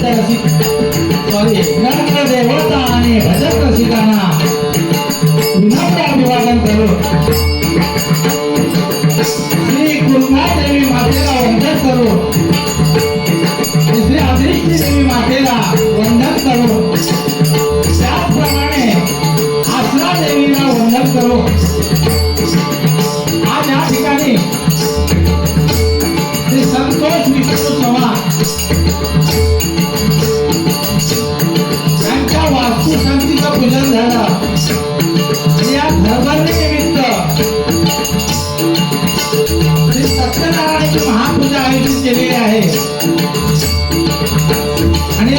त्या रसिक सॉरी नंद देवता आणि भजन रसिकांना. विनम्र अभिवादन करू. श्री देवी मातेला वंदन करू. श्री अदृष्टी देवी मातेला वंदन करू. त्याचप्रमाणे आसरा देवीला वंदन करू. आज या ठिकाणी श्री संतोष विष्णू आणि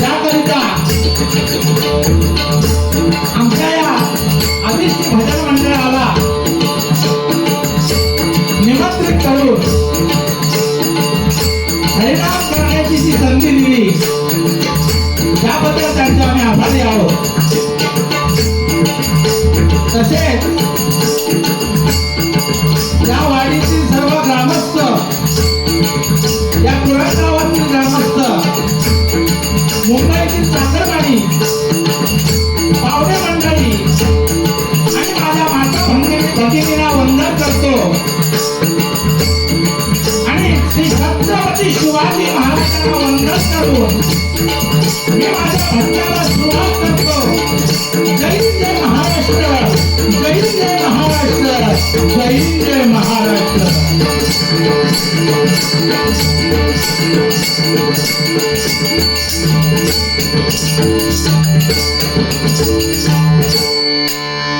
त्याकरिता आमच्या या अभिष्ट भजन मंडळाला निमंत्रित करून हरिणाम करण्याची जी संधी दिली त्याबद्दल त्यांचे आम्ही आभारी आहोत. तसेच मुंबईतील चाकरमानी मंडळी आणि माझ्या माता भगिनी भगिनीला वंदन करतो. आणि श्री छत्रपती शिवाजी महाराजांना वंदन करून मी माझ्या भक्ताला सुरुवात जय महाराष्ट्र